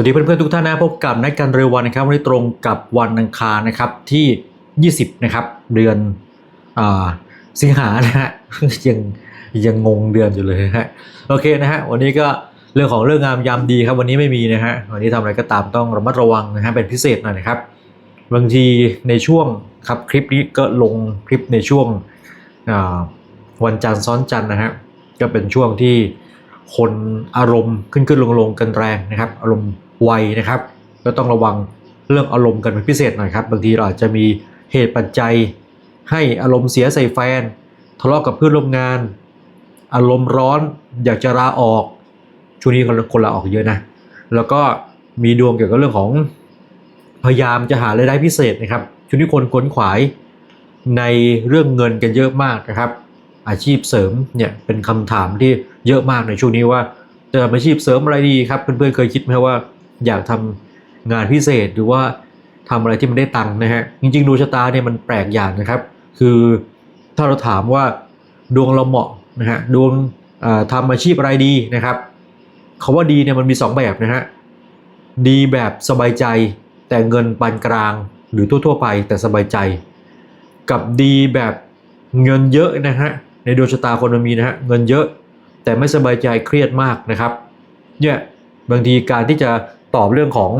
สวัสดีเพื่อนๆทุกท่านนะพบกับนักการเรววันนะครับวันนี้ตรงกับวันอังคารนะครับที่ 20 นะครับ เดือนอสิงหานะฮะยังยังงงเดือนอยู่เลยฮะโอเคนะฮะวันนี้ก็เรื่องของเรื่องงามยามดีครับ วันนี้ไม่มีนะฮะวันนี้ทำอะไรก็ตามต้องระมัดระวังนะฮะเป็นพิเศษหน่อยนะครับบางทีในช่วงครับคลิปนี้ก็ลงคลิปในช่วงวันจันทร์ซ้อนจันทร์นะฮะก็เป็นช่วงที่คนอารมณ์ขึ้นขึ้นลงลงกันแรงนะครับ อารมณ์ ไวนะครับ ก็ต้องระวังเรื่องอารมณ์กันเป็นพิเศษหน่อยครับ บางทีเราอาจจะมีเหตุปัจจัย ให้อารมณ์เสียใส่แฟน ทะเลาะกับเพื่อนร่วมงาน อารมณ์ร้อนอยากจะลาออกช่วงนี้คนคนลาออกเยอะนะ แล้วก็มีดวงเกี่ยวกับเรื่องของพยายามจะหารายได้พิเศษนะครับช่วงนี้คนขนขวายในเรื่องเงินกันเยอะมากนะครับ อาชีพเสริมเนี่ยเป็นคำถามที่เยอะมากในช่วงนี้ว่าจะทำอาชีพเสริมอะไรดีครับเพื่อนๆเคยคิดไหมว่า อยากทำงานพิเศษหรือว่าทำอะไรที่มันได้ตังค์นะฮะจริงๆดวงชะตาเนี่ยมันแปลกอย่างนะครับ คือถ้าเราถามว่าดวงเราเหมาะนะฮะดวงอ่าทำอาชีพอะไรดีนะครับคาว่าดีเนี่ยมันมีสองแบบนะฮะดีแบบสบายใจแต่เงินปานกลางหรือทั่วๆไปแต่สบายใจ กับดีแบบเงินเยอะนะฮะในดวงชะตาคนมันมีนะฮะเงินเยอะแต่ไม่สบายใจเครียดมากนะครับเนี่ยบางทีการที่จะ ตอบเรื่องของ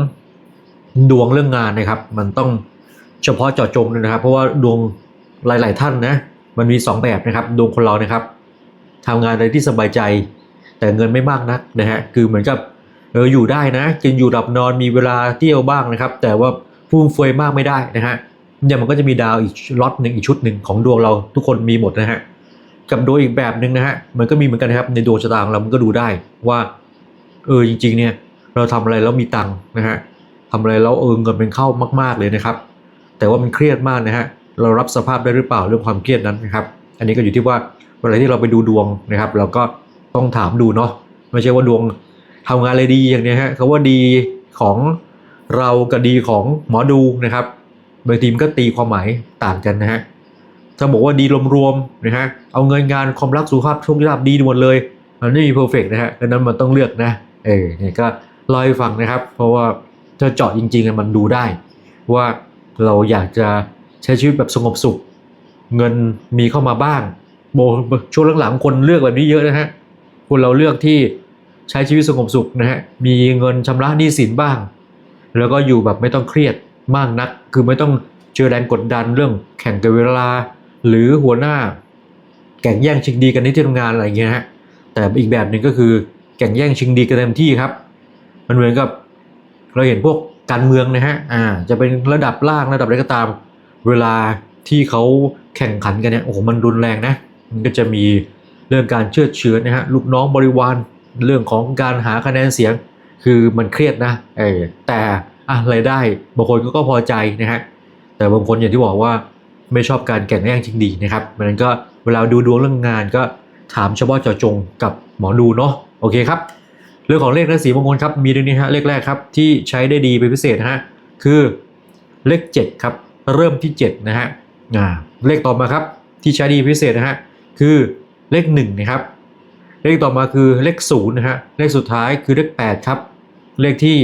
ดวงเรื่องงานนะครับ มันต้องเฉพาะเจาะจงเลยนะครับ เพราะว่าดวงหลาย ๆ ท่านนะมันมีสองแบบนะครับ ดวงคนเรานะครับทำงานอะไรที่สบายใจ แต่เงินไม่มากนักนะฮะคือเหมือนกับเอออยู่ได้นะกินอยู่หลับนอนมีเวลาเที่ยวบ้างนะครับ แต่ว่าฟุ่มเฟือยมากไม่ได้นะฮะเนี่ยมันก็จะมีดาวอีกล็อตหนึ่งอีกชุดหนึ่งของดวงเราทุกคนมีหมดนะฮะกับดวงอีกแบบหนึ่งนะฮะมันก็มีเหมือนกันนะครับในดวงชะตาของเรามันก็ดูได้ว่าเออจริง ๆ เนี่ย เราทำอะไรแล้วมีตังค์นะฮะทำอะไรแล้วเออเงินเป็นเข้ามาก ๆเลยนะครับ แต่ว่ามันเครียดมากนะฮะเรารับสภาพได้หรือเปล่าเรื่องความเครียดนั้นนะครับ อันนี้ก็อยู่ที่ว่าเวลาที่เราไปดูดวงนะครับ เราก็ต้องถามดูเนาะไม่ใช่ว่าดวงทำงานอะไรดีอย่างเนี้ยฮะเขาว่าดีของเรากับดีของหมอดูนะครับบางทีมันก็ตีความหมายต่างกันนะฮะถ้าบอกว่าดีรวมๆนะฮะเอาเงินงานความรักสุขภาพโชคลาภดีหมดเลย มันไม่มีเพอร์เฟกนะฮะดังนั้นมันต้องเลือกนะเออเนี่ยก็ เล่าให้ฟังนะครับ เพราะว่าถ้าเจาะจริงๆมันดูได้ ว่าเราอยากจะใช้ชีวิตแบบสงบสุข เงินมีเข้ามาบ้างโบช่วงหลังๆคนเลือกแบบนี้เยอะนะฮะคนเราเลือกที่ใช้ชีวิตสงบสุขนะฮะมีเงินชำระหนี้สินบ้าง แล้วก็อยู่แบบไม่ต้องเครียดมากนัก คือไม่ต้องเจอแรงกดดันเรื่องแข่งกับเวลา หรือหัวหน้าแข่งแย่งชิงดีกันในที่ทำงานอะไรอย่างเงี้ยฮะแต่อีกแบบหนึ่งก็คือแข่งแย่งชิงดีกันเต็มที่ครับ มันเหมือนกับเราเห็นพวกการเมืองนะฮะ อ่า จะเป็นระดับล่างระดับอะไรก็ตาม เวลาที่เขาแข่งขันกันเนี่ย โอ้โห มันรุนแรงนะ มันก็จะมีเรื่องการเชื่อเชื้อนะฮะ ลูกน้องบริวาร เรื่องของการหาคะแนนเสียง คือมันเครียดนะ เออแต่อะไรได้ บางคนก็กพอใจนะฮะ แต่บางคนอย่างที่บอกว่าไม่ชอบการแข่งแย่งชิงดีนะครับมันก็เวลาดูดวงเรื่องงานก็ถามเฉพาะเจาะจงกับหมอดูเนาะ โอเคครับ รื่องของเลขและสีมงคลครับมีดังนี้ฮะเลขแรกครับที่ใช้ได้ดีเป็นพิเศษนะฮะคือเลข 7 ครับ เริ่มที่ 7 นะฮะอ่าเลขต่อมาครับที่ใช้ดีพิเศษนะฮะคือเลข1นะครับเลขต่อมาคือเลข0นะฮะเลขสุดท้ายคือเลข 8 ครับ เลขที่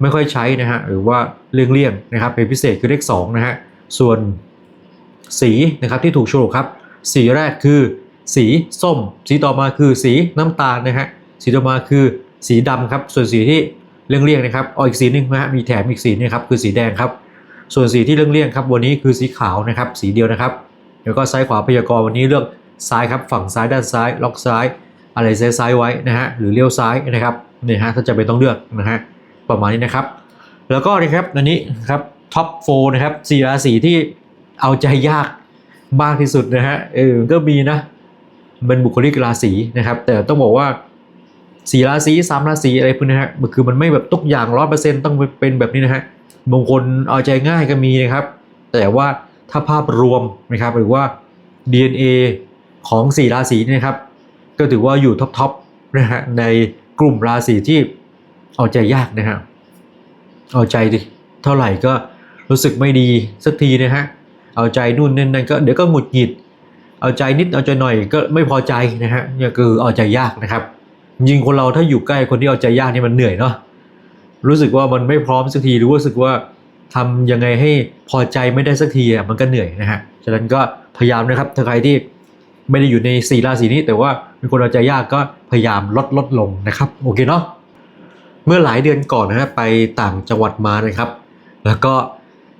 ไม่ค่อยใช้นะฮะหรือว่าเลี่ยงๆนะครับเป็นพิเศษคือเลข2นะฮะส่วนสีนะครับที่ถูกโฉลกครับ สีแรกคือสีส้ม สีต่อมาคือสีน้ำตาลนะฮะสีต่อมาคือ สีดำครับ ส่วนสีที่เลี่ยงๆนะครับออีกสีหนึงนะฮะมีแถมอีกสีนึงครับคือสีแดงครับ ส่วนสีที่เลี่ยงๆครับ วันนี้คือสีขาวนะครับ สีเดียวนะครับแล้วก็ซ้ายขวาพยากรณ์วันนี้เลือกซ้ายครับ ฝั่งซ้ายด้านซ้าย ล็อกซ้าย อะไรซ้ายซ้ายไว้นะฮะหรือเลี้ยวซ้ายนะครับเนี่ยฮะถ้าจะเป็นต้องเลือกนะฮะประมาณนี้นะครับ แล้วก็นะครับอันนี้ครับท็อปโฟนะครับสีราศีที่เอาใจยากมากที่สุดนะฮะเออก็มีนะเป็นบุคลิกราศีนะครับ แต่ต้องบอกว่า สี่ราศีสามราศีอะไรพวกนี้นะฮะมันคือมันไม่แบบทุกอย่างร้อยเปอร์เซ็นต์ต้องเป็นแบบนี้นะฮะบางคนเอาใจง่ายก็มีนะครับ แต่ว่าถ้าภาพรวมนะครับหรือว่า DNA ของสี่ราศีเนยนะครับ ก็ถือว่าอยู่ท็อปๆนะฮะในกลุ่มราศีที่เอาใจยากนะฮะเอาใจดิเท่าไหร่ก็รู้สึกไม่ดีสักทีนะฮะเอาใจนู่นนี่นั่นก็เดี๋ยวก็หงุดหงิด เอาใจนิดเอาใจหน่อยก็ไม่พอใจนะฮะเนี่ยคือเอาใจยากนะครับ ยิงคนเราถ้าอยู่ใกล้คนที่เอาใจยากนี่มันเหนื่อยเนาะรู้สึกว่ามันไม่พร้อมสักทีหรือว่ารู้สึกว่าทำยังไงให้พอใจไม่ได้สักทีอะมันก็เหนื่อยนะฮะฉะนั้นก็พยายามนะครับถ้าใครที่ไม่ได้อยู่ในสี่ราศีนี้ แต่ว่าเป็นคนเอาใจยากก็พยายามลดลดลงนะครับโอเคเนาะเมื่อหลายเดือนก่อนนะฮะไปต่างจังหวัดมานะครับ แล้วก็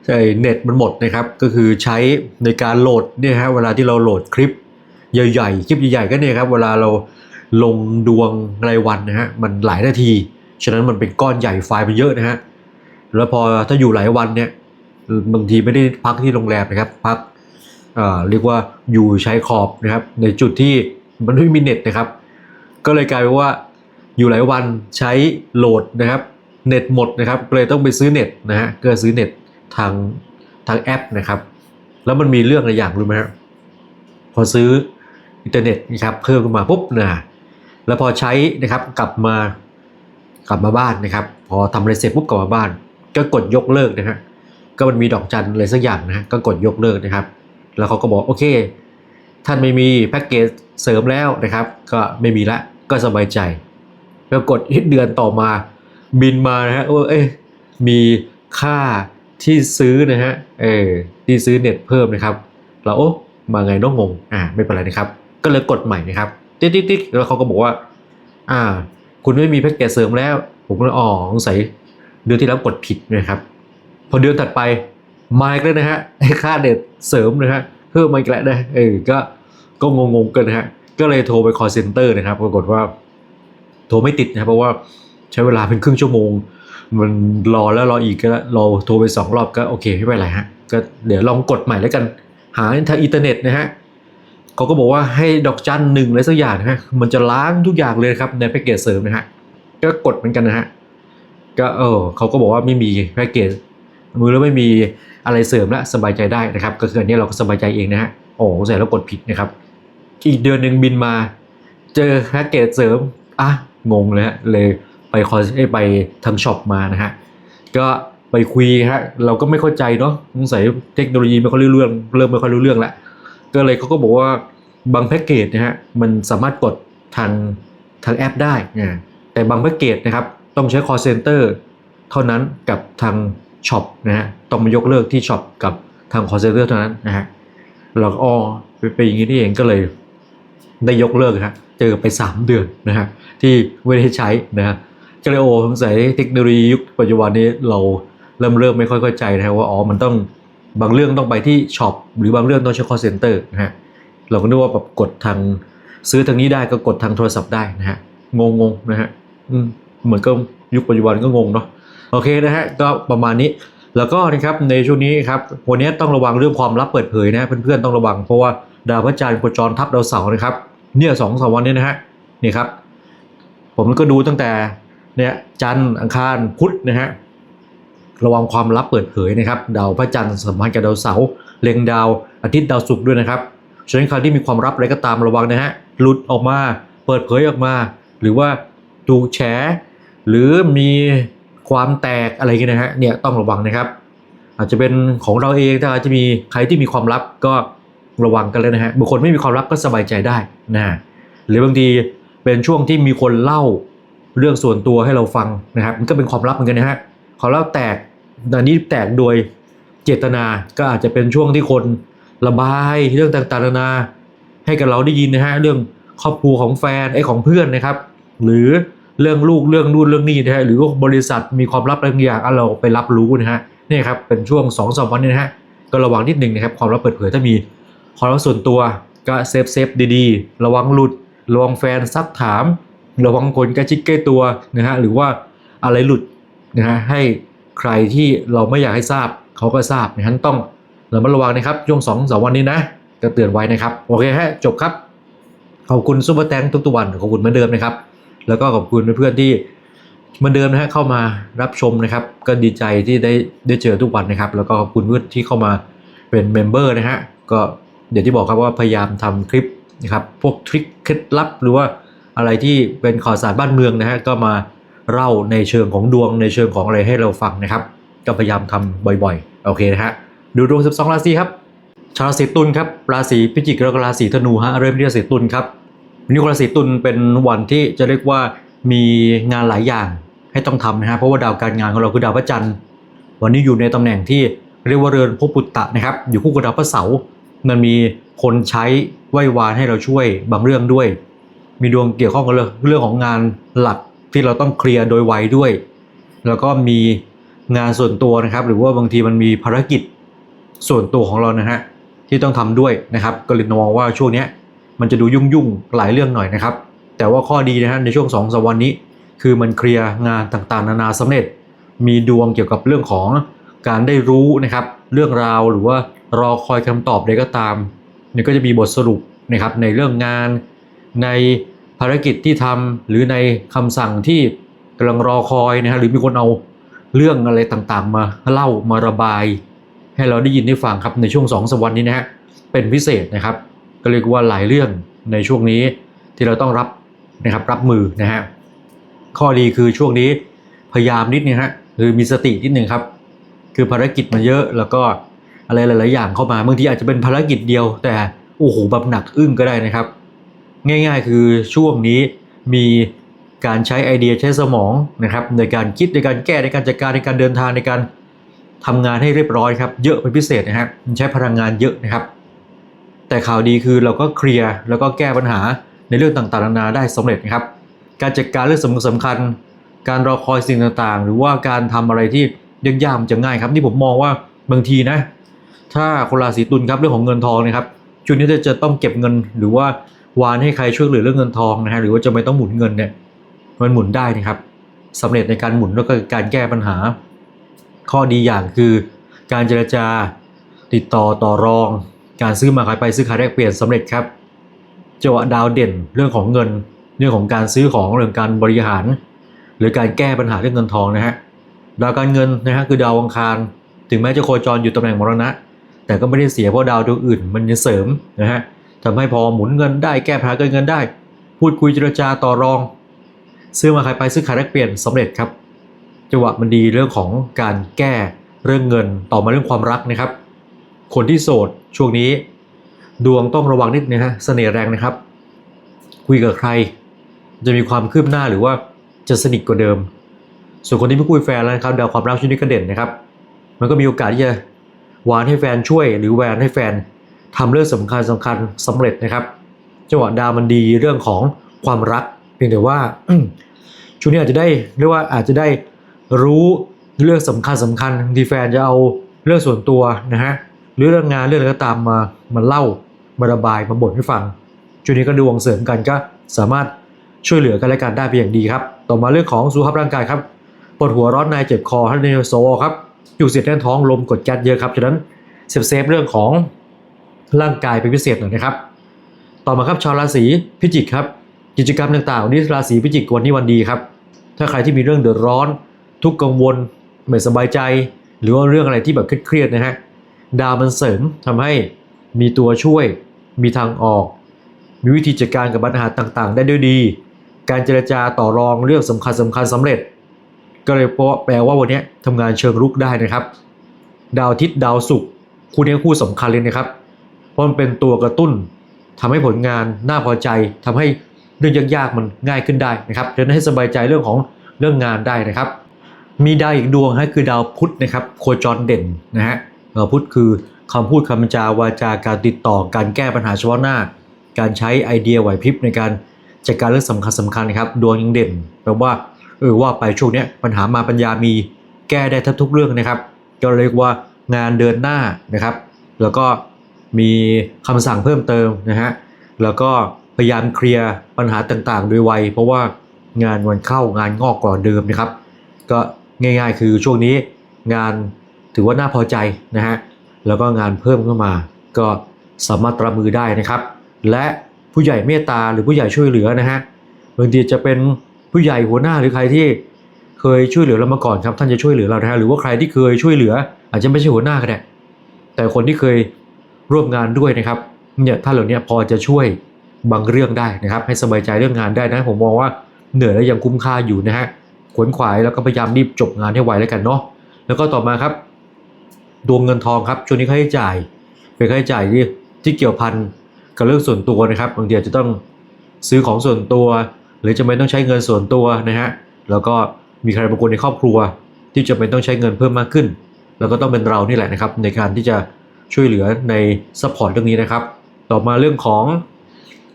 ไอ้เน็ตมันหมดนะครับ ก็คือใช้ในการโหลดเนี่ยฮะเวลาที่เราโหลดคลิปใหญ่ๆคลิปใหญ่ๆก็เนี่ยครับเวลาเรา ลงดวงรายวันนะฮะมันหลายนาที ฉะนั้นมันเป็นก้อนใหญ่ไฟล์มันเยอะนะฮะแล้วพอถ้าอยู่หลายวันเนี่ยบางทีไม่ได้พักที่โรงแรมนะครับพักเอ่อเรียกว่าอยู่ชายขอบนะครับ ในจุดที่มันไม่มีเน็ตนะครับ ก็เลยกลายเป็นว่าอยู่หลายวันใช้โหลดนะครับเน็ตหมดนะครับเลยต้องไปซื้อเน็ตนะฮะก็ซื้อเน็ตทางทางแอปนะครับ แล้วมันมีเรื่องอะไรอย่างรู้ไหมครับพอซื้ออินเทอร์เน็ตนะครับเพิ่มขึ้นมาปุ๊บนะ แล้วพอใช้นะครับกลับมากลับมาบ้านนะครับ พอทำอะไรเสร็จปุ๊บกลับมาบ้าน ก็กดยกเลิกนะฮะก็มันมีดอกจันอะไรสักอย่างนะฮะก็กดยกเลิกนะครับ แล้วเขาก็บอกโอเค ท่านไม่มีแพ็กเกจเสริมแล้วนะครับ ก็ไม่มีละก็สบายใจแล้วกดอีกเดือนต่อมาบินมานะฮะว่าเอ้ยมีค่าที่ซื้อนะฮะเออที่ซื้อเน็ตเพิ่มนะครับ เราโอ้มาไงน้องงงอ่าไม่เป็นไรนะครับ ก็เลยกดใหม่นะครับ ติ๊ดติ๊ดติ๊ดแล้วเขาก็บอกว่า อ่า คุณไม่มีแพ็กเกจเสริมแล้ว ผมก็เลยอ๋อสงสัยเดือนที่แล้วกดผิดนะครับ พอเดือนถัดไปมาอีกแล้วนะฮะไอ้ค่าเน็ตเสริมนะฮะเพิ่มมาอีกแล้วนะเออก็ก็งงๆกันนะฮะก็เลยโทรไป call center นะครับปรากฏว่า โทรไม่ติดนะเพราะว่าใช้เวลาเป็นครึ่งชั่วโมง มันรอแล้วรออีกก็รอโทรไปสองรอบก็โอเคไม่เป็นไรฮะก็เดี๋ยวลองกดใหม่แล้วกันหาทางอินเทอร์เน็ตนะฮะ เขาก็บอกว่าให้ดอกจันหนึ่งอะไรสักอย่างนะฮะมันจะล้างทุกอย่างเลยครับในแพ็กเกจเสริมนะฮะก็กดเหมือนกันนะฮะก็เออเขาก็บอกว่าไม่มีแพ็กเกจมือแล้วไม่มีอะไรเสริมแล้วสบายใจได้นะครับ ก็คืออันนี้เราก็สบายใจเองนะฮะโอ้ใส่แล้วกดผิดนะครับ อีกเดือนหนึ่งบินมา เจอแพ็กเกจเสริมอะงงเลยฮะเลยไปคอยไปทางช็อปมานะฮะก็ไปคุยฮะเราก็ไม่เข้าใจเนาะสงสัยเทคโนโลยีไม่ค่อยรู้เรื่องเริ่มไม่ค่อยรู้เรื่องละ ก็เลยเขาก็บอกว่าบางแพ็กเกจนะฮะมันสามารถกดทางทางแอปได้นะแต่บางแพ็กเกจนะครับต้องใช้ call center เท่านั้นกับทางช็อปนะฮะต้องมายกเลิกที่ช็อปกับทาง call center เท่านั้นนะฮะเราก็อ๋อเป็นอย่างนี้นี่เองก็เลยได้ยกเลิกฮะเจอไป 3 เดือนนะฮะที่ไม่ได้ใช้นะฮะก็เลยโอ้สงสัยเทคโนโลยียุคปัจจุบันนี้เราเริ่มเริ่มไม่ค่อยเข้าใจนะฮะว่าอ๋อมันต้อง บางเรื่องต้องไปที่ช็อปหรือบางเรื่องต้องใช้ call center นะฮะเราก็นึกว่าแบบกดทางซื้อทางนี้ได้ก็กดทางโทรศัพท์ได้นะฮะงงงๆนะฮะอืมเหมือนก็ยุคปัจจุบันก็งงเนาะโอเคนะฮะก็ประมาณนี้แล้วก็นะครับในช่วงนี้ครับวันนี้ต้องระวังเรื่องความลับเปิดเผยนะเพื่อนๆต้องระวังเพราะว่าดาวพระจันทร์โคจรทับดาวเสาร์นะครับเนี่ยสองสามวันนี้นะฮะนี่ครับผมก็ดูตั้งแต่เนี่ยจันทร์อังคารพุธนะฮะ ระวังความลับเปิดเผยนะครับดาวพระจันทร์สัมพันธ์กับดาวเสาร์เล็งดาวอาทิตย์ดาวศุกร์ด้วยนะครับฉะนั้นใครที่มีความลับอะไรก็ตามระวังนะฮะหลุดออกมาเปิดเผยออกมา หรือว่าถูกแฉ หรือมีความแตกอะไรกันนะฮะเนี่ยต้องระวังนะครับ อาจจะเป็นของเราเองถ้าอาจจะมีใครที่มีความลับก็ระวังกันเลยนะฮะบุคคลไม่มีความลับก็สบายใจได้นะฮะหรือบางทีเป็นช่วงที่มีคนเล่าเรื่องส่วนตัวให้เราฟังนะครับ มันก็เป็นความลับเหมือนกันนะฮะ ความลับแตกอันนี้แตกโดยเจตนาก็อาจจะเป็นช่วงที่คนระบายเรื่องต่างๆนานาให้กับเราได้ยินนะฮะเรื่องครอบครัวของแฟนไอ้ของเพื่อนนะครับ หรือเรื่องลูกเรื่องนู่นเรื่องนี้นะฮะหรือบริษัทมีความลับบางอย่างเราไปรับรู้นะฮะนี่ครับเป็นช่วง2อสวันนี้นะฮะก็ระวังนิดหนึ่งนะครับความลับเปิดเผยถ้ามีความลับส่วนตัวก็เซฟเซฟดีๆ ระวังหลุดระวังแฟนซักถาม ระวังคนใกล้ชิดใกล้ตัวนะฮะหรือว่าอะไรหลุด นะฮะให้ใครที่เราไม่อยากให้ทราบเขาก็ทราบนะฮะต้องระมัดระวังนะครับช่วง2องสวันนี้นะก็เตือนไว้นะครับ โอเคฮะจบครับ ขอบคุณซุปเปอร์แตงทุกๆวันขอบคุณเหมือนเดิมนะครับ แล้วก็ขอบคุณเพื่อนๆที่เหมือนเดิมนะฮะเข้ามารับชมนะครับ ก็ดีใจที่ได้ได้เจอทุกวันนะครับ แล้วก็ขอบคุณเพื่อนที่เข้ามาเป็นเมมเบอร์นะฮะก็เดี๋ยวที่บอกครับว่าพยายามทำคลิปนะครับพวกทริคเคล็ดลับหรือว่าอะไรที่เป็นข่าวสารบ้านเมืองนะฮะก็มา เล่าในเชิงของดวงในเชิงของอะไรให้เราฟังนะครับ ก็พยายามทำบ่อยๆ โอเคนะฮะดูดวง 12 ราศีครับ ชาวราศีตุลครับราศีพิจิกแล้วก็ราศีธนูฮะเริ่มที่ราศีตุลครับวันนี้คนราศีตุลเป็นวันที่จะเรียกว่ามีงานหลายอย่างให้ต้องทำนะฮะเพราะว่าดาวการงานของเราคือดาวพระจันทร์ วันนี้อยู่ในตำแหน่งที่เรียกว่าเรือนภพปุตตะนะครับ อยู่คู่กับดาวพระเสาร์มันมีคนใช้ไหว้วานให้เราช่วยบางเรื่องด้วย มีดวงเกี่ยวข้องกับเรื่องของงานหลัก ที่เราต้องเคลียร์โดยไวด้วย แล้วก็มีงานส่วนตัวนะครับ หรือว่าบางทีมันมีภารกิจส่วนตัวของเรานะฮะที่ต้องทำด้วยนะครับ ก็เลยมองว่าช่วงนี้มันจะดูยุ่งๆหลายเรื่องหน่อยนะครับ แต่ว่าข้อดีนะฮะในช่วง2อสวันนี้ คือมันเคลียร์งานต่างๆ นานาสำเร็จ มีดวงเกี่ยวกับเรื่องของการได้รู้นะครับ เรื่องราวหรือว่ารอคอยคำตอบใดก็ตามเนี่ยก็จะมีบทสรุปนะครับในเรื่องงานใน ภารกิจที่ทำหรือในคำสั่งที่กำลังรอคอยนะฮะหรือมีคนเอาเรื่องอะไรต่างๆ มาเล่ามาระบาย ให้เราได้ยินได้ฟังครับในช่วง2องสามวันนี้นะฮะเป็นพิเศษนะครับ ก็เรียกว่าหลายเรื่องในช่วงนี้ที่เราต้องรับนะครับรับมือนะฮะข้อดีคือช่วงนี้พยายามนิดนึงฮะคือมีสตินิดนึงครับ คือภารกิจมันเยอะแล้วก็อะไรหลาย ๆ อย่างเข้ามาบางทีอาจจะเป็นภารกิจเดียวแต่โอ้โหแบบหนักอึ้งก็ได้นะครับ ง่ายๆ คือช่วงนี้มีการใช้ไอเดียใช้สมองนะครับในการคิดในการแก้ในการจัดการในการเดินทางในการทำงานให้เรียบร้อยครับเยอะเป็นพิเศษนะครับมันใช้พลังงานเยอะนะครับ แต่ข่าวดีคือเราก็เคลียร์แล้วก็แก้ปัญหาในเรื่องต่างๆนานาได้สำเร็จนะครับ การจัดการเรื่องสำคัญสำคัญ การรอคอยสิ่งต่างๆ หรือว่าการทำอะไรที่ยากๆมันจะง่ายครับนี่ผมมองว่าบางทีนะ ถ้าคนราศีตุลครับเรื่องของเงินทองนะครับช่วงนี้จะต้องเก็บเงินหรือว่า วานให้ใครช่วยเหลือเรื่องเงินทองนะฮะหรือว่าจะไม่ต้องหมุนเงินเนี่ยมันหมุนได้นะครับสำเร็จในการหมุนแล้วก็การแก้ปัญหา ข้อดีอย่างคือ การเจรจาติดต่อต่อรอง การซื้อมาขายไปซื้อขายแลกเปลี่ยนสำเร็จครับจังหวะดาวเด่นเรื่องของเงิน เรื่องของการซื้อของเรื่องการบริหาร หรือการแก้ปัญหาเรื่องเงินทองนะฮะดาวการเงินนะฮะคือดาวอังคาร ถึงแม้จะโคจรอยู่ตำแหน่งมรณะ แต่ก็ไม่ได้เสียเพราะดาวดวงอื่น มันจะเสริมนะฮะ ทำให้พอหมุนเงินได้แก้ปัญหาการเงินได้ พูดคุยเจรจาต่อรอง ซื้อมาขายไปซื้อขายแลกเปลี่ยนสำเร็จครับ จังหวะมันดีเรื่องของการแก้เรื่องเงินต่อมาเรื่องความรักนะครับ คนที่โสดช่วงนี้ ดวงต้องระวังนิดนะฮะเสน่ห์แรงนะครับ คุยกับใคร จะมีความคืบหน้าหรือว่าจะสนิทกว่าเดิม ส่วนคนที่ไม่คุยแฟนแล้วนะครับดาวความรักช่วงนี้ก็เด่นนะครับ มันก็มีโอกาสที่จะหวานให้แฟนช่วย หรือแหวนให้แฟน ทำเรื่องสำคัญสำคัญสำเร็จนะครับ จังหวะดาวมันดีเรื่องของความรัก เพียงแต่ว่าช่วงนี้อาจจะได้เรียกว่าอาจจะได้รู้เรื่องสำคัญสำคัญทีแฟนจะเอาเรื่องส่วนตัวนะฮะหรือเรื่องงานเรื่องอะไรก็ตามมามาเล่ามาระบายมาบ่นให้ฟังช่วงนี้ก็ดวงเสริมกันก็สามารถช่วยเหลือกันและกันได้เป็นอย่างดีครับ ต่อมาเรื่องของสุขภาพร่างกายครับปวดหัวร้อนในเจ็บคอท่านในโซครับอยู่เสียดแน่นท้องลมกดแก๊สเยอะครับฉะนั้นเซฟเซฟเรื่องของ ร่างกายเป็นพิเศษหน่อยนะครับ ต่อมาครับชาวราศีพิจิกครับ กิจกรรมต่างๆวันนี้ราศีพิจิกวันนี้วันดีครับ ถ้าใครที่มีเรื่องเดือดร้อน ทุกข์กังวลไม่สบายใจ หรือว่าเรื่องอะไรที่แบบเครียดๆนะฮะดาวมันเสริมทำให้มีตัวช่วย มีทางออก มีวิธีจัดการกับปัญหาต่างๆ ได้ด้วยดี การเจรจาต่อรองเรื่องสำคัญสำคัญสำเร็จ ก็เลยเพราะแปลว่าวันนี้ทำงานเชิงรุกได้นะครับ ดาวอาทิตย์ดาวศุกร์คู่นี้คู่สำคัญเลยนะครับ เพราะมันเป็นตัวกระตุ้นทำให้ผลงานน่าพอใจทำให้เรื่องยากๆมันง่ายขึ้นได้นะครับจะให้สบายใจเรื่องของเรื่องงานได้นะครับ มีดาวอีกดวงฮะคือดาวพุธนะครับโคจรเด่นนะฮะดาวพุธคือคำพูดคำจาวาจาการติดต่อการแก้ปัญหาเฉพาะหน้า การใช้ไอเดียไหวพริบในการจัดการเรื่องสำคัญสำคัญนะครับดวงยังเด่นแปลว่าเออว่าไปช่วงนี้ปัญหามาปัญญามีแก้ได้แทบทุกเรื่องนะครับก็เรียกว่างานเดินหน้านะครับ แล้วก็ มีคำสั่งเพิ่มเติมนะฮะ แล้วก็พยายามเคลียร์ปัญหาต่างๆ โดยไว เพราะว่างานวันเข้างานงอกกว่าเดิมนะครับ ก็ง่ายๆ คือช่วงนี้งานถือว่าน่าพอใจนะฮะ แล้วก็งานเพิ่มขึ้นมา ก็สามารถรับมือได้นะครับ และผู้ใหญ่เมตตาหรือผู้ใหญ่ช่วยเหลือนะฮะบางทีจะเป็นผู้ใหญ่หัวหน้าหรือใครที่เคยช่วยเหลือเรามาก่อนครับ ท่านจะช่วยเหลือเรานะฮะหรือว่าใครที่เคยช่วยเหลือ อาจจะไม่ใช่หัวหน้าก็ได้แต่คนที่เคย ร่วมงานด้วยนะครับเนี่ยท่านเหล่านี้พอจะช่วยบางเรื่องได้นะครับ ให้สบายใจเรื่องงานได้นะ ผมมองว่าเหนื่อยแล้วยังคุ้มค่าอยู่นะฮะขวนขวายแล้วก็พยายามรีบจบงานให้ไวแล้วกันเนาะแล้วก็ต่อมาครับ ดวงเงินทองครับช่วงนี้ค่าใช้จ่ายเป็นค่าใช้จ่ายที่ที่เกี่ยวพันกับเรื่องส่วนตัวนะครับบางทีอาจจะต้องซื้อของส่วนตัว หรือจะไม่ต้องใช้เงินส่วนตัวนะฮะแล้วก็มีใครบางคนในครอบครัว ที่จะเป็นต้องใช้เงินเพิ่มมากขึ้น แล้วก็ต้องเป็นเรานี่แหละนะครับ ในการที่จะ ช่วยเหลือในซัพพอร์ตเรื่องนี้นะครับ ต่อมาเรื่องของ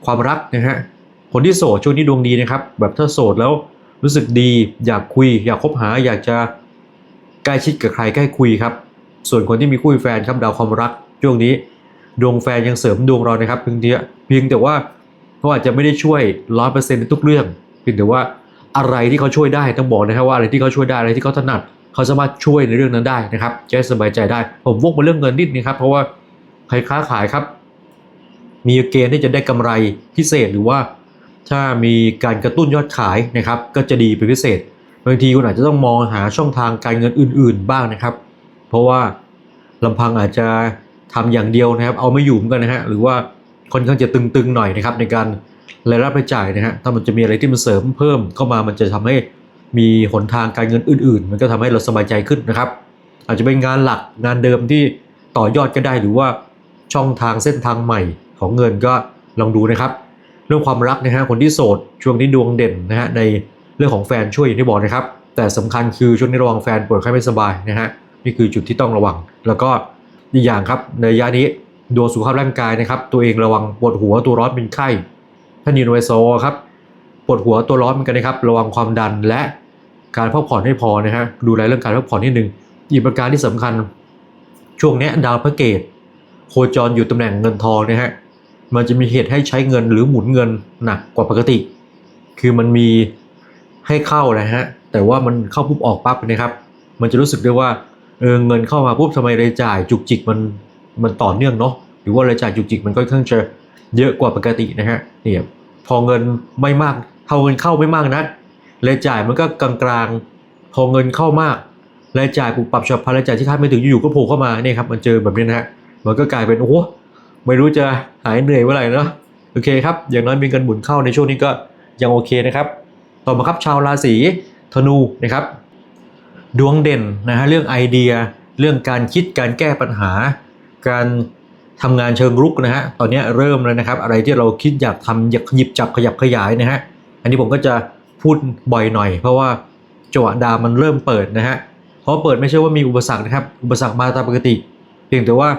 ความรักนะฮะคนที่โสดช่วงนี้ดวงดีนะครับ แบบถ้าโสดแล้วรู้สึกดี อยากคุย อยากคบหา อยากจะใกล้ชิดกับใครใกล้คุยครับ ส่วนคนที่มีคู่แฟนครับดาวความรักช่วงนี้ดวงแฟนยังเสริมดวงเรานะครับเพียงเดียเพียงแต่ว่าเขาอาจจะไม่ได้ช่วยร้อยเปอร์เซ็นต์ในทุกเรื่อง เพียงแต่ว่าอะไรที่เขาช่วยได้ต้องบอกนะครับว่าอะไรที่เขาช่วยได้อะไรที่เขาถนัด เขาสามารถช่วยในเรื่องนั้นได้นะครับจะสบายใจได้ ผมวกมาเรื่องเงินนิดนึงครับ เพราะว่าใครค้าขายครับ มีเกณฑ์ที่จะได้กำไรพิเศษหรือว่า ถ้ามีการกระตุ้นยอดขายนะครับ ก็จะดีเป็นพิเศษบางทีคุณอาจจะต้องมองหาช่องทางการเงินอื่น ๆ บ้างนะครับ เพราะว่าลำพังอาจจะทำอย่างเดียวนะครับ เอาไม่อยู่เหมือนกันนะฮะหรือว่าค่อนข้างจะตึงๆหน่อยนะครับในการรายรับรายจ่ายนะฮะถ้ามันจะมีอะไรที่มันเสริมเพิ่มเข้ามามันจะทำให้ มีหนทางการเงินอื่น ๆ มันก็ทำให้เราสบายใจขึ้นนะครับ อาจจะเป็นงานหลักงานเดิมที่ต่อยอดก็ได้หรือว่าช่องทางเส้นทางใหม่ของเงินก็ลองดูนะครับ เรื่องความรักนะฮะคนที่โสดช่วงนี้ดวงเด่นนะฮะในเรื่องของแฟนช่วยอย่างที่บอกนะครับ แต่สำคัญคือช่วงนี้ระวังแฟนป่วยไข้ไม่สบายนะฮะนี่คือจุดที่ต้องระวัง แล้วก็อีกอย่างครับในระยะนี้ดวงสุขภาพร่างกายนะครับ ตัวเองระวังปวดหัวตัวร้อนเป็นไข้ถ้านีโนไวโซครับปวดหัวตัวร้อนเหมือนกันนะครับ ระวังความดันและ การพักผ่อนให้พอนะฮะดูแลเรื่องการพักผ่อนนิดนึงอีกประการที่สำคัญ ช่วงนี้ดาวพระเกตโคจรอยู่ตำแหน่งเงินทองนะฮะมันจะมีเหตุให้ใช้เงินหรือหมุนเงินหนักกว่าปกติ คือมันมีให้เข้านะฮะแต่ว่ามันเข้าปุ๊บออกปั๊บนะครับ มันจะรู้สึกได้ว่าเออเงินเข้ามาปุ๊บทำไมรายจ่ายจุกจิกมันมันต่อเนื่องเนาะหรือว่ารายจ่ายจุกจิกมันก็ค่อนข้างจะเยอะกว่าปกตินะฮะเนี่ยพอเงินไม่มากเท่าเงินเข้าไม่มากนะ รายจ่ายมันก็กลางๆพอเงินเข้ามากรายจ่ายปุบปรับฉับพลันรายจ่ายที่คาดไม่ถึงอยู่ๆก็โผล่เข้ามาเนี่ยครับมันเจอแบบนี้นะฮะมันก็กลายเป็นโอ้โหไม่รู้จะหายเหนื่อยเมื่อไหร่เนาะโอเคครับอย่างน้อยมีเงินหมุนเข้าในช่วงนี้ก็ยังโอเคนะครับ ต่อมาครับชาวราศีธนูนะครับ ดวงเด่นนะฮะเรื่องไอเดีย เรื่องการคิดการแก้ปัญหา การทำงานเชิงรุกนะฮะตอนนี้เริ่มแล้วนะครับ อะไรที่เราคิดอยากทำอยากหยิบจับขยับขยายนะฮะอันนี้ผมก็จะ พูดบ่อยหน่อย เพราะว่าจังหวะดาวมันเริ่มเปิดนะฮะเพราะเปิดไม่ใช่ว่ามีอุปสรรคนะครับ อุปสรรคมาตามปกติ เพียงแต่ว่า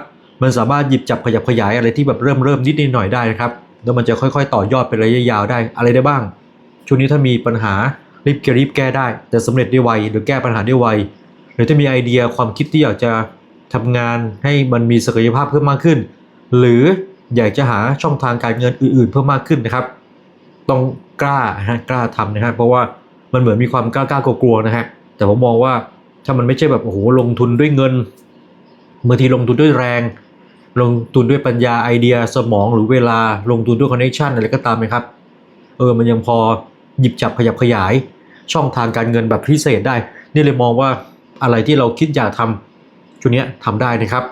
มันสามารถหยิบจับขยับขยายอะไรที่แบบเริ่มเริ่มนิดนิดหน่อยได้นะครับ แล้วมันจะค่อยๆ ต่อยอดเป็นระยะยาวได้อะไรได้บ้าง ช่วงนี้ถ้ามีปัญหารีบแก้รีบแก้ได้ แต่สำเร็จได้ไวหรือแก้ปัญหาได้ไวหรือถ้ามีไอเดียความคิดที่อยากจะทำงานให้มันมีศักยภาพเพิ่มมากขึ้น หรืออยากจะหาช่องทางการเงินอื่น ๆ เพิ่มมากขึ้นนะครับ ต้อง กล้าฮะกล้าทำนะครับเพราะว่ามันเหมือนมีความกล้ากล้ากลัวๆนะฮะแต่ผมมองว่าถ้ามันไม่ใช่แบบโอ้โหลงทุนด้วยเงินบางทีลงทุนด้วยแรง ลงทุนด้วยปัญญาไอเดียสมองหรือเวลาลงทุนด้วยคอนเนคชันอะไรก็ตามนะครับเออมันยังพอหยิบจับขยับขยาย ช่องทางการเงินแบบพิเศษได้ นี่เลยมองว่าอะไรที่เราคิดอยากทำช่วงเนี้ทำได้นะครับ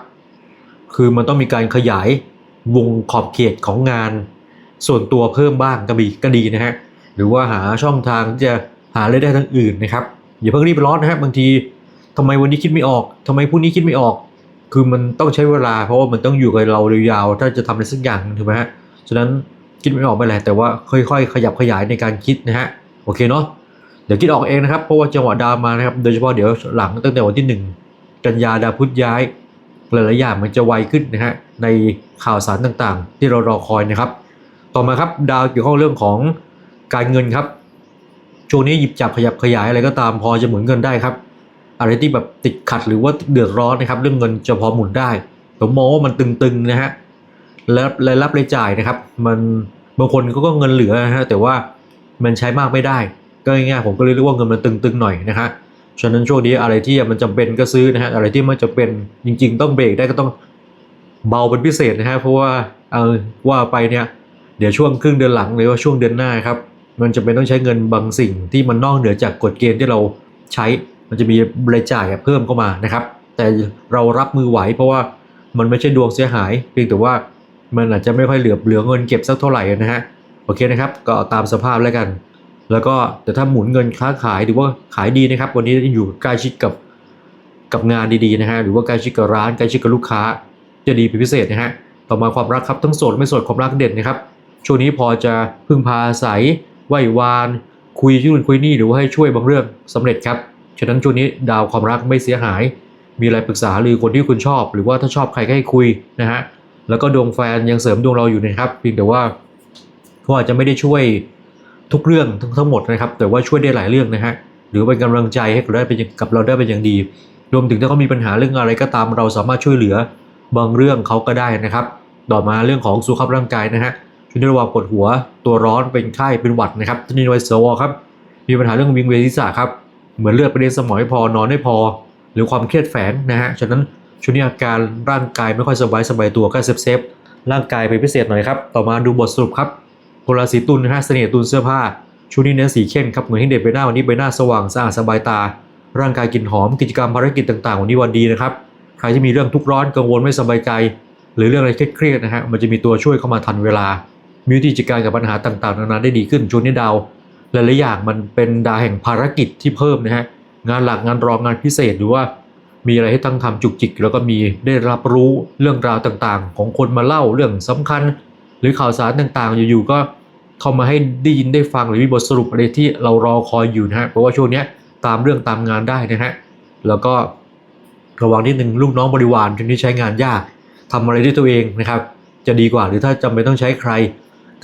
คือมันต้องมีการขยายวงขอบเขตของงาน ส่วนตัวเพิ่มบ้างก็ดีก็ดีนะฮะหรือว่าหาช่องทางที่จะหารายได้ทางอื่นนะครับอย่าเพิ่งรีบร้อนนะฮะบางทีทำไมวันนี้คิดไม่ออกทำไมพรุ่งนี้คิดไม่ออก คือมันต้องใช้เวลา เพราะว่ามันต้องอยู่กับเรายาวๆถ้าจะทำอะไรสักอย่างถูกไหมฮะฉะนั้นคิดไม่ออกไม่เป็นไรแต่ว่าค่อยๆ ขยับขยายในการคิดนะฮะโอเคเนาะเดี๋ยวคิดออกเองนะครับเพราะว่าจังหวะดาวมานะครับโดยเฉพาะเดี๋ยวหลังตั้งแต่วันที่หนึ่งกันยาดาวพุธย้ายหลายๆอย่างมันจะไวขึ้นนะฮะในข่าวสารต่างๆ ที่เรารอคอยนะครับ ต่อมาครับดาวเกี่ยวข้องเรื่องของการเงินครับ ช่วงนี้หยิบจับขยับขยายอะไรก็ตามพอจะหมุนเงินได้ครับ อะไรที่แบบติดขัดหรือว่าเดือดร้อนนะครับ เรื่องเงินจะพอหมุนได้ผมมองว่ามันตึงๆนะฮะและรายรับรายจ่ายนะครับ มันบางคนเขาก็เงินเหลือนะฮะแต่ว่ามันใช้มากไม่ได้ ก็ง่ายๆผมก็เลยเรียกว่าเงินมันตึงๆหน่อยนะฮะฉะนั้นช่วงนี้อะไรที่มันจำเป็นก็ซื้อนะฮะอะไรที่ไม่จำเป็นจริง ๆ ต้องเบรกได้ก็ต้องเบาเป็นพิเศษนะฮะเพราะว่าเอาว่าไปเนี่ย เดี๋ยวช่วงครึ่งเดือนหลังหรือว่าช่วงเดือนหน้าครับ มันจะเป็นต้องใช้เงินบางสิ่งที่มันนอกเหนือจากกฎเกณฑ์ที่เราใช้ มันจะมีรายจ่ายเพิ่มเข้ามานะครับ แต่เรารับมือไหวเพราะว่ามันไม่ใช่ดวงเสียหาย เพียงแต่ว่ามันอาจจะไม่ค่อยเหลือเหลือเงินเก็บสักเท่าไหร่นะฮะโอเคนะครับ ก็ตามสภาพแล้วกัน แล้วก็แต่ถ้าหมุนเงินค้าขายหรือว่าขายดีนะครับ วันนี้อยู่ใกล้ชิดกับกับงานดีๆนะฮะหรือว่าใกล้ชิดกับร้านใกล้ชิดกับลูกค้า จะดีเป็นพิเศษนะฮะต่อมาความรักครับทั้งโสดไม่โสดความรักเด่นนะครับ ช่วงนี้พอจะพึ่งพาอาศัยไหววาน คุยยื่นคุยนี่หรือว่าให้ช่วยบางเรื่องสำเร็จครับ ฉะนั้นช่วงนี้ดาวความรักไม่เสียหาย มีอะไรปรึกษาหรือคนที่คุณชอบ หรือว่าถ้าชอบใครก็ให้คุยนะฮะ แล้วก็ดวงแฟนยังเสริมดวงเราอยู่นะครับ เพียงแต่ว่าเขาอาจจะไม่ได้ช่วยทุกเรื่องทั้งหมดนะครับ แต่ว่าช่วยได้หลายเรื่องนะฮะ หรือเป็นกำลังใจให้กับเราได้เป็นกับเราได้เป็นอย่างดี รวมถึงถ้าเขามีปัญหาเรื่องอะไรก็ตามเราสามารถช่วยเหลือบางเรื่องเขาก็ได้นะครับ ต่อมาเรื่องของสุขภาพร่างกายนะฮะ ช่วงนี้ระวังปวดหัว ตัวร้อนเป็นไข้เป็นหวัดนะครับท่านนี้ไวสวครับมีปัญหาเรื่องวิงเวียนศีรษะครับเหมือนเลือดไปในสมองไม่พอนอนไม่พอ หรือความเครียดแฝงนะฮะฉะนั้นช่วงนี้อาการร่างกายไม่ค่อยสบายสบายตัวก็เซฟเซฟร่างกายเป็นพิเศษหน่อยครับต่อมาดูบทสรุปครับคนราศีตุลนะฮะเสน่ห์ตุลเสื้อผ้าช่วงนี้เน้นสีเข้มครับเหมือนให้เด็ดใบหน้าวันนี้ใบหน้าสว่างสะอาดสบายตา ร่างกายกินหอมกิจกรรมภารกิจต่างๆ วันนี้วันดีนะครับใครที่มีเรื่องทุกข์ร้อนกังวลไม่สบายใจ หรือเรื่องอะไรเครียดๆนะฮะมันจะมีตัวช่วยเข้ามาทันเวลา มีวิธีจัดการกับปัญหาต่างๆ นานาได้ดีขึ้นช่วงนี้ดาวหลายๆอย่างมันเป็นดาวแห่งภารกิจที่เพิ่มนะฮะงานหลักงานรองงานพิเศษหรือว่ามีอะไรให้ตั้งทำจุกจิก แล้วก็มีได้รับรู้เรื่องราวต่างๆ ของคนมาเล่าเรื่องสำคัญ หรือข่าวสารต่างๆ อยู่ๆก็เข้ามาให้ได้ยินได้ฟังหรือมีบทสรุปอะไรที่เรารอคอยอยู่นะฮะเพราะว่าช่วงนี้ตามเรื่องตามงานได้นะฮะแล้วก็ระวังนิดนึงลูกน้องบริวารช่วงนี้ใช้งานยากทำอะไรด้วยตัวเองนะครับ จะดีกว่าหรือถ้าจำเป็นต้องใช้ใคร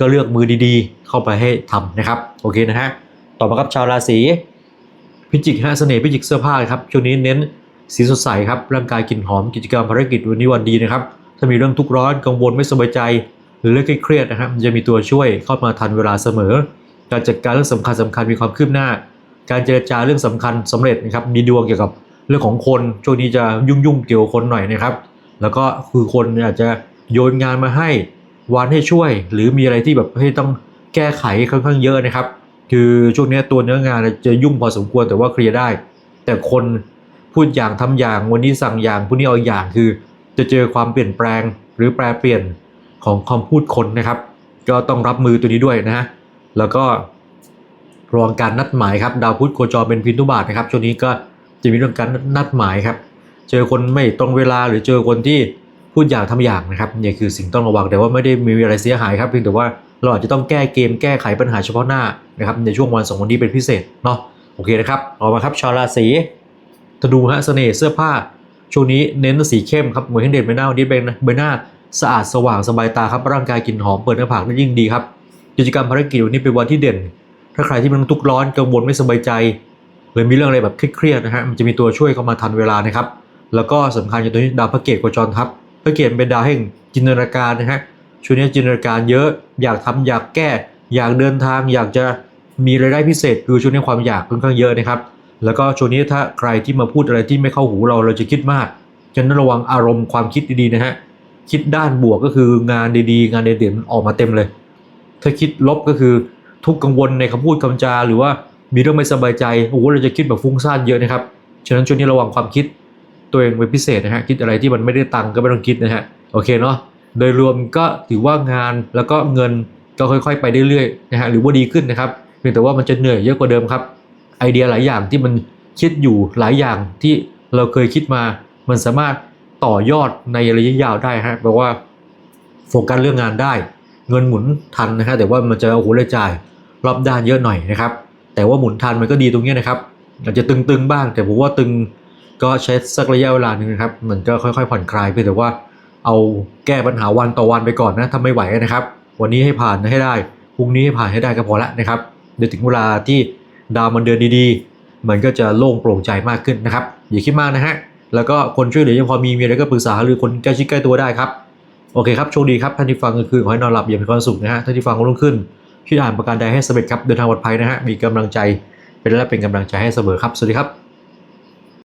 ก็เลือกมือดีๆ เข้าไปให้ทำนะครับโอเคนะฮะต่อมาครับชาวราศีพิจิกฮะเสน่ห์พิจิกเสื้อผ้าครับช่วงนี้เน้นสีสดใสครับร่างกายกลิ่นหอมกิจกรรมภารกิจวันนี้วันดีนะครับถ้ามีเรื่องทุกข์ร้อนกังวลไม่สบายใจ หรือเรื่องเครียดนะครับจะมีตัวช่วยเข้ามาทันเวลาเสมอ การจัดการเรื่องสำคัญสำคัญมีความคืบหน้า การเจรจาเรื่องสำคัญสำเร็จนะครับมีดวงเกี่ยวกับเรื่องของคนช่วงนี้จะยุ่งๆเกี่ยวกับคนหน่อยนะครับ แล้วก็คือคนอาจจะโยนงานมาให้ วานให้ช่วย หรือมีอะไรที่แบบให้ต้องแก้ไขค่อนข้างเยอะนะครับ คือช่วงนี้ตัวเนื้องานจะยุ่งพอสมควรแต่ว่าเคลียร์ได้ แต่คนพูดอย่างทำอย่างวันนี้สั่งอย่างพรุ่งนี้เอาอย่างคือ จะเจอความเปลี่ยนแปลงหรือแปรเปลี่ยนของคำพูดคนนะครับ ก็ต้องรับมือตัวนี้ด้วยนะฮะแล้วก็ระวังการนัดหมายครับดาวพุธโคจรเป็นพินทุบาทนะครับช่วงนี้ก็จะมีเรื่องการนัดหมายครับ เจอคนไม่ตรงเวลาหรือเจอคนที่ พูดอย่างทำอย่างนะครับนี่คือสิ่งต้องระวังแต่ว่าไม่ได้มีอะไรเสียหายครับเพียงแต่ว่าเราอาจจะต้องแก้เกมแก้ไขปัญหาเฉพาะหน้านะครับในช่วงวันสองวันนี้เป็นพิเศษเนาะโอเคนะครับออกมาครับชาวราศีธนูฮะเสน่ห์เสื้อผ้าช่วงนี้เน้นสีเข้มครับเหมือนเด่นใบหน้าวันนี้เป็นใบหน้าสะอาดสว่างสบายตาครับร่างกายกลิ่นหอมเปิดหน้าผากได้ยิ่งดีครับกิจกรรมภารกิจวันนี้เป็นวันที่เด่น ถ้าใครที่มันทุกข์ร้อนกังวลไม่สบายใจหรือมีเรื่องอะไรแบบเครียดๆนะฮะมันจะมีตัวช่วยเข้ามาทันเวลานะครับแล้วก็สำคัญอย่างตัวนี้ดาวพระเกตโคจรทับ พระเกตเป็นดาวแห่งจินตนาการนะฮะช่วงนี้จินตนาการเยอะอยากทำอยากแก้ อยากเดินทาง อยากจะมีรายได้พิเศษคือช่วงนี้ความอยากค่อนข้างเยอะนะครับ แล้วก็ช่วงนี้ถ้าใครที่มาพูดอะไรที่ไม่เข้าหูเราเราจะคิดมากฉะนั้นระวังอารมณ์ความคิดดีๆนะฮะคิดด้านบวกก็คืองานดีๆ งานเด่นๆออกมาเต็มเลย ถ้าคิดลบก็คือทุกข์กังวลในคำพูดคำจา หรือว่ามีเรื่องไม่สบายใจโอ้โหเราจะคิดแบบฟุ้งซ่านเยอะนะครับฉะนั้นช่วงนี้ระวังความคิด ตัวเองเป็นพิเศษนะฮะคิดอะไรที่มันไม่ได้ตังค์ก็ไม่ต้องคิดนะฮะโอเคเนาะโดยรวมก็ถือว่างานแล้วก็เงินก็ค่อยๆ ไปเรื่อยๆนะฮะหรือว่าดีขึ้นนะครับเพียงแต่ว่ามันจะเหนื่อยเยอะกว่าเดิมครับ ไอเดียหลายอย่างที่มันคิดอยู่หลายอย่างที่เราเคยคิดมา มันสามารถต่อยอดในระยะยาวได้ฮะแปลว่าโฟกัสเรื่องงานได้ เงินหมุนทันนะฮะแต่ว่ามันจะโอ้โหรายจ่ายรอบด้านเยอะหน่อยนะครับ แต่ว่าหมุนทันมันก็ดีตรงนี้นะครับอาจจะตึงๆบ้าง แต่ผมว่าตึง ก็ใช้สักระยะเวลาหนึ่งนะครับ มันก็ค่อยๆผ่อนคลายเพียงแต่ว่าเอาแก้ปัญหาวันต่อวันไปก่อนนะถ้าไม่ไหวนะครับ วันนี้ให้ผ่านให้ได้พรุ่งนี้ให้ผ่านให้ได้ก็พอละนะครับเดี๋ยวถึงเวลาที่ดาวมันเดินดีๆ มันก็จะโล่งโปร่งใจมากขึ้นนะครับอย่าคิดมากนะฮะแล้วก็คนช่วยเหลือยังพอมีมีอะไรก็ปรึกษาหรือคนใกล้ชิดใกล้ตัวได้ครับโอเคครับโชคดีครับท่านที่ฟังก็คือขอให้นอนหลับอย่างมีความสุขนะฮะท่านที่ฟังก็รุ่งขึ้นที่อ่านประการใดให้สำเร็จครับเดินทางปลอดภัยนะฮะมีกำลังใจเป็นและเป็นกำลังใจให้เสมอครับสวัสดีครับ